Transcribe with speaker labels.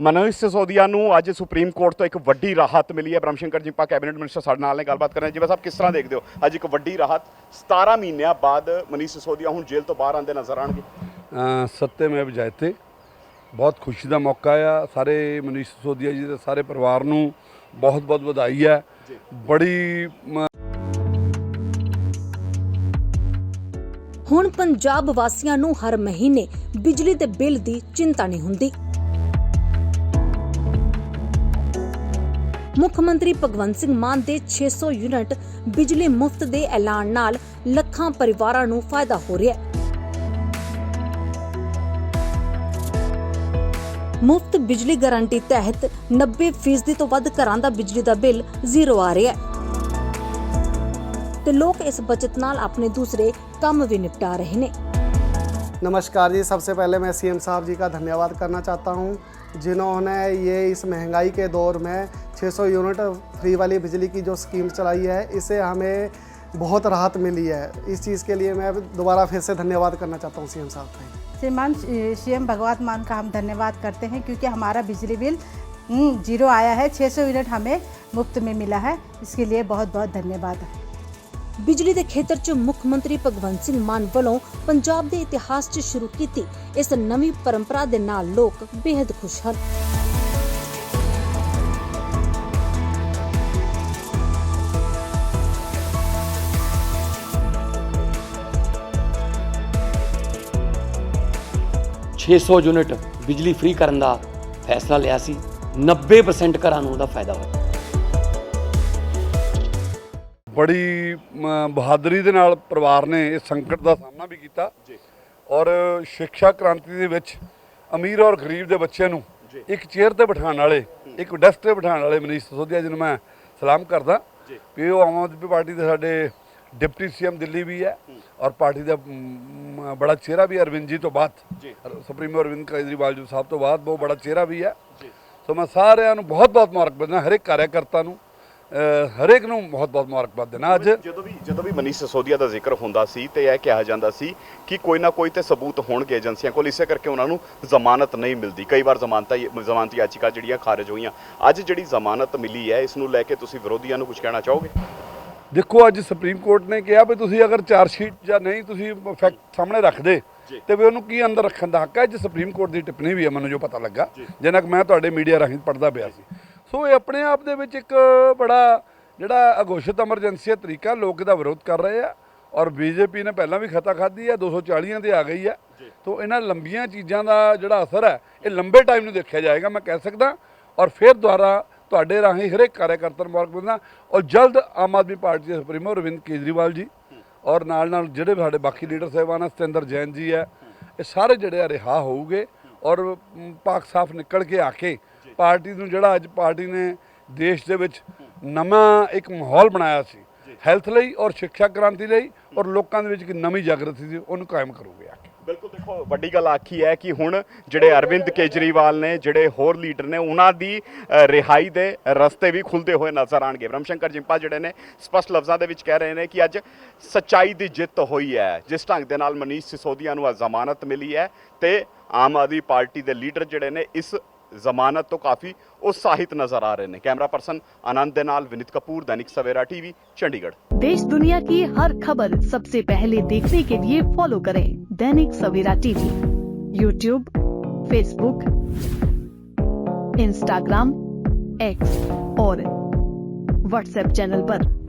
Speaker 1: ਮਨੋਜ ਸਿਸੋਦੀਆ ਨੂੰ ਅੱਜ supreme court ਤੋਂ ਇੱਕ ਵੱਡੀ ਰਾਹਤ ਮਿਲੀ ਹੈ। ਬ੍ਰਹਮਸ਼ੰਕਰ ਜਿੰਪਾ ਕੈਬਨਿਟ ਮਿਨਿਸਟਰ ਸਾਡੇ ਨਾਲ ਨੇ ਗੱਲਬਾਤ ਕਰ ਰਹੇ ਜਿਵੇਂ ਸਾਹਿਬ ਕਿਸ ਤਰ੍ਹਾਂ ਦੇਖਦੇ ਹੋ? ਅੱਜ ਇੱਕ ਵੱਡੀ ਰਾਹਤ 17 ਮਹੀਨਿਆਂ ਬਾਅਦ ਮਨੀਸ਼ ਸਿਸੋਦੀਆ ਹੁਣ ਜੇਲ੍ਹ ਤੋਂ ਬਾਹਰ ਆਉਂਦੇ ਨਜ਼ਰ ਆਣਗੇ
Speaker 2: ਅ, ਸੱਤੇਮੇਵ ਜਯਤੇ ਬਹੁਤ ਖੁਸ਼ੀ ਦਾ ਮੌਕਾ ਆ। ਸਾਰੇ ਮਨੀਸ਼ ਸਿਸੋਦੀਆ ਜੀ ਦੇ ਸਾਰੇ ਪਰਿਵਾਰ ਨੂੰ ਬਹੁਤ ਬਹੁਤ ਵਧਾਈ ਹੈ। ਬੜੀ ਮ,
Speaker 3: ਹੁਣ ਪੰਜਾਬ ਵਾਸੀਆਂ ਨੂੰ ਹਰ ਮਹੀਨੇ ਬਿਜਲੀ ਦੇ ਬਿੱਲ ਦੀ ਚਿੰਤਾ ਨਹੀਂ ਹੁੰਦੀ। ਮੁੱਖ ਮੰਤਰੀ ਭਗਵੰਤ ਸਿੰਘ ਮਾਨ ਦੇ 600 ਯੂਨਿਟ ਬਿਜਲੀ ਮੁਫਤ ਦੇ ਐਲਾਨ ਨਾਲ ਲੱਖਾਂ ਪਰਿਵਾਰਾਂ ਨੂੰ ਫਾਇਦਾ ਹੋ ਰਿਹਾ ਹੈ ਮੁਫਤ ਬਿਜਲੀ ਗਾਰੰਟੀ ਤਹਿਤ 90% ਤੋਂ ਵੱਧ ਘਰਾਂ ਦਾ ਬਿਜਲੀ ਦਾ ਬਿੱਲ ਜ਼ੀਰੋ ਆ ਰਿਹਾ ਹੈ ਤੇ ਲੋਕ ਇਸ ਬਚਤ ਨਾਲ ਆਪਣੇ ਦੂਸਰੇ ਕੰਮ ਵੀ ਨਿਪਟਾ ਰਹੇ ਨੇ
Speaker 4: नमस्कार जी सबसे पहले मैं सीएम साहब जी का धन्यवाद करना चाहता हूं जिन्होंने ये इस महंगाई के दौर में 600 यूनिट फ्री वाली बिजली की जो स्कीम चलाई है इससे हमें बहुत राहत मिली है। इस चीज़ के लिए मैं दोबारा फिर से धन्यवाद करना चाहता हूँ सी साहब का।
Speaker 5: श्रीमान सीएम भगवत मान का हम धन्यवाद करते हैं क्योंकि हमारा बिजली बिल हम्म, ज़ीरो आया है। 600 यूनिट हमें मुफ़्त में मिला है। इसके लिए बहुत बहुत धन्यवाद।
Speaker 3: बिजली के ਬਿਜਲੀ च ਖੇਤਰ 'ਚ ਮੁੱਖ ਮੰਤਰੀ ਭਗਵੰਤ ਸਿੰਘ ਮਾਨ ਵੱਲੋਂ ਪੰਜਾਬ शुरू की इस नवी परंपरा के ਨਵੀਂ ਪਰੰਪਰਾ ਦੇ ਨਾਲ ਲੋਕ
Speaker 6: 600 ਯੂਨਿਟ ਬਿਜਲੀ ਫ੍ਰੀ ਕਰਨ ਦਾ ਫੈਸਲਾ ਲਿਆ ਸੀ। 90% ਘਰਾਂ ਨੂੰ ਉਹਦਾ ਫਾਇਦਾ ਹੋਇਆ।
Speaker 2: ਬੜੀ ਬਹਾਦਰੀ ਦੇ ਨਾਲ ਪਰਿਵਾਰ ਨੇ ਇਸ ਸੰਕਟ ਦਾ ਸਾਹਮਣਾ ਵੀ ਕੀਤਾ। ਔਰ ਸਿੱਖਿਆ ਕ੍ਰਾਂਤੀ ਦੇ ਵਿੱਚ ਅਮੀਰ ਔਰ ਗਰੀਬ ਦੇ ਬੱਚੇ ਨੂੰ ਇੱਕ ਚੇਅਰ ਤੇ ਬਿਠਾਉਣ ਵਾਲੇ ਇੱਕ ਡੈਸਕ ਤੇ ਬਿਠਾਉਣ ਵਾਲੇ ਮਨੀਸ਼ ਸਿਸੋਦੀਆ ਜੀ ਨੂੰ ਮੈਂ ਸਲਾਮ ਕਰਦਾ। ਵੀ ਉਹ ਆਮ ਆਦਮੀ ਪਾਰਟੀ ਦੇ ਸਾਡੇ ਡਿਪਟੀ ਸੀਐਮ ਦਿੱਲੀ ਵੀ ਹੈ ਔਰ ਪਾਰਟੀ ਦਾ ਮ, ਬੜਾ ਚਿਹਰਾ ਵੀ ਹੈ ਅਰਵਿੰਦ ਜੀ ਤੋਂ ਬਾਅਦ। ਸੁਪਰੀਮੋ ਅਰਵਿੰਦ ਕੇਜਰੀਵਾਲ ਜੀ ਸਾਹਿਬ ਤੋਂ ਬਾਅਦ ਬਹੁਤ ਬੜਾ ਚਿਹਰਾ ਵੀ ਹੈ। ਸੋ ਮੈਂ ਸਾਰਿਆਂ ਨੂੰ ਬਹੁਤ ਬਹੁਤ ਮੁਬਾਰਕਬਾਦ ਦਿੰਦਾ ਹਰ ਇੱਕ ਕਾਰਜਕਰਤਾ ਨੂੰ ਹਰੇਕ ਨੂੰ ਬਹੁਤ ਬਹੁਤ ਮੁਬਾਰਕਬਾਦ ਦੇਣਾ ਅੱਜ
Speaker 1: ਜਦੋਂ ਵੀ ਜਦੋਂ ਵੀ ਮਨੀਸ਼ ਸਿਸੋਦੀਆ ਦਾ ਜ਼ਿਕਰ ਹੁੰਦਾ ਸੀ ਤੇ ਇਹ ਕਿਹਾ ਜਾਂਦਾ ਸੀ ਕਿ ਕੋਈ ਨਾ ਕੋਈ ਤੇ ਸਬੂਤ ਹੋਣਗੇ ਏਜੰਸੀਆਂ ਕੋਲ ਇਸੇ ਕਰਕੇ ਉਹਨਾਂ ਨੂੰ ਜ਼ਮਾਨਤ ਨਹੀਂ ਮਿਲਦੀ। ਕਈ ਵਾਰ ਜ਼ਮਾਨਤਾਂ ਜ਼ਮਾਨਤੀ ਯਾਚੀਆਂ ਜਿਹੜੀਆਂ ਖਾਰਜ ਹੋਈਆਂ। ਅੱਜ ਜਿਹੜੀ ਜ਼ਮਾਨਤ ਮਿਲੀ ਹੈ ਇਸ ਨੂੰ ਲੈ ਕੇ ਤੁਸੀਂ ਵਿਰੋਧੀਆਂ ਨੂੰ ਕੁਝ ਕਹਿਣਾ ਚਾਹੋਗੇ?
Speaker 2: ਦੇਖੋ ਅੱਜ ਸੁਪਰੀਮ ਕੋਰਟ ਨੇ ਕਿਹਾ ਵੀ ਤੁਸੀਂ ਅਗਰ ਚਾਰ ਸ਼ੀਟ ਜਾਂ ਨਹੀਂ ਤੁਸੀਂ ਫੈਕਟ ਸਾਹਮਣੇ ਰੱਖਦੇ ਤੇ ਵੀ ਉਹਨੂੰ ਕੀ ਅੰਦਰ ਰੱਖਣ ਦਾ ਹੱਕ ਹੈ? ਅੱਜ ਸੁਪਰੀਮ ਕੋਰਟ ਦੀ ਟਿੱਪਣੀ ਵੀ ਹੈ ਮੈਨੂੰ ਜੋ ਪਤਾ ਲੱਗਾ। ਜਿੰਨਾ ਕਿ ਮੈਂ ਤੁਹਾਡੇ ਮੀਡੀਆ ਰਾਹੀਂ ਪੜਦਾ ਪਿਆ ਸੀ। ਸੋ ਇਹ ਆਪਣੇ ਆਪ ਦੇ ਵਿੱਚ ਇੱਕ ਬੜਾ ਜਿਹੜਾ ਅਘੋਸ਼ਿਤ ਐਮਰਜੈਂਸੀ ਤਰੀਕਾ ਲੋਕ ਇਹਦਾ ਵਿਰੋਧ ਕਰ ਰਹੇ ਆ। ਔਰ ਬੀਜੇਪੀ ਨੇ ਪਹਿਲਾਂ ਵੀ ਖਤਾ ਖਾਧੀ ਹੈ 240 ਤੇ ਆ ਗਈ ਹੈ। ਤੋਂ ਇਹਨਾਂ ਲੰਬੀਆਂ ਚੀਜ਼ਾਂ ਦਾ ਜਿਹੜਾ ਅਸਰ ਹੈ ਇਹ ਲੰਬੇ ਟਾਈਮ ਨੂੰ ਦੇਖਿਆ ਜਾਏਗਾ ਮੈਂ ਕਹਿ ਸਕਦਾ। ਔਰ ਫਿਰ ਦੁਆਰਾ ਤੁਹਾਡੇ ਰਾਹੀਂ ਹਰੇਕ ਕਾਰਜਕਰਤਾ ਨੂੰ ਮੁਬਾਰਕ ਦਿੰਦਾ ਔਰ ਜਲਦ ਆਮ ਆਦਮੀ ਪਾਰਟੀ ਦੇ ਸੁਪਰੀਮੋ ਅਰਵਿੰਦ ਕੇਜਰੀਵਾਲ ਜੀ ਔਰ ਨਾਲ ਨਾਲ ਜਿਹੜੇ ਸਾਡੇ ਬਾਕੀ ਲੀਡਰ ਸਾਹਿਬਾਨ ਆ ਸਤਿੰਦਰ ਜੈਨ ਜੀ ਹੈ ਇਹ ਸਾਰੇ ਜਿਹੜੇ ਆ ਰਿਹਾ ਹੋਊਗੇ ਔਰ ਪਾਕ ਸਾਫ਼ ਨਿਕਲ ਕੇ ਆ ਕੇ ਪਾਰਟੀ ਨੂੰ ਜਿਹੜਾ ਅੱਜ ਪਾਰਟੀ ਨੇ ਦੇਸ਼ ਦੇ ਵਿੱਚ ਨਵਾਂ ਇੱਕ ਮਾਹੌਲ ਬਣਾਇਆ ਸੀ ਹੈਲਥ ਲਈ ਔਰ ਸਿੱਖਿਆ ਕ੍ਰਾਂਤੀ ਲਈ ਔਰ ਲੋਕਾਂ ਦੇ ਵਿੱਚ ਇੱਕ ਨਵੀਂ ਜਾਗਰਤੀ ਸੀ ਉਹਨੂੰ ਕਾਇਮ ਕਰੂਗੇ ਆ ਕੇ।
Speaker 1: ਬਿਲਕੁਲ ਦੇਖੋ, ਵੱਡੀ ਗੱਲ ਆਖੀ ਹੈ ਕਿ ਹੁਣ ਜਿਹੜੇ ਅਰਵਿੰਦ ਕੇਜਰੀਵਾਲ ਨੇ, ਜਿਹੜੇ ਹੋਰ ਲੀਡਰ ਨੇ, ਉਹਨਾਂ ਦੀ ਰਿਹਾਈ ਦੇ ਰਸਤੇ ਵੀ ਖੁੱਲਦੇ ਹੋਏ ਨਜ਼ਰ ਆਣਗੇ ਬ੍ਰਹਮਸ਼ੰਕਰ ਜਿੰਪਾ ਜਿਹੜੇ ਨੇ, ਸਪਸ਼ਟ ਲਫ਼ਜ਼ਾਂ ਦੇ ਵਿੱਚ ਕਹਿ ਰਹੇ ਨੇ ਕਿ ਅੱਜ ਸੱਚਾਈ ਦੀ ਜਿੱਤ ਹੋਈ ਹੈ। ਜਿਸ ਢੰਗ ਦੇ ਨਾਲ ਮਨੀਸ਼ ਸਿਸੋਦੀਆ ਨੂੰ ਜ਼ਮਾਨਤ ਮਿਲੀ ਹੈ ਤੇ ਆਮ ਆਦਮੀ ਪਾਰਟੀ ਦੇ ਲੀਡਰ ਜਿਹੜੇ ਨੇ, ਇਸ जमानत तो काफ़ी उत्साहित नज़र आ रहे हैं। कैमरा पर्सन आनंद देनाल विनित कपूर, दैनिक सवेरा टीवी, चंडीगढ़।
Speaker 7: देश दुनिया की हर खबर सबसे पहले देखने के लिए फॉलो करें Dainik Savera TV. YouTube Facebook Instagram X और व्हाट्सएप चैनल आरोप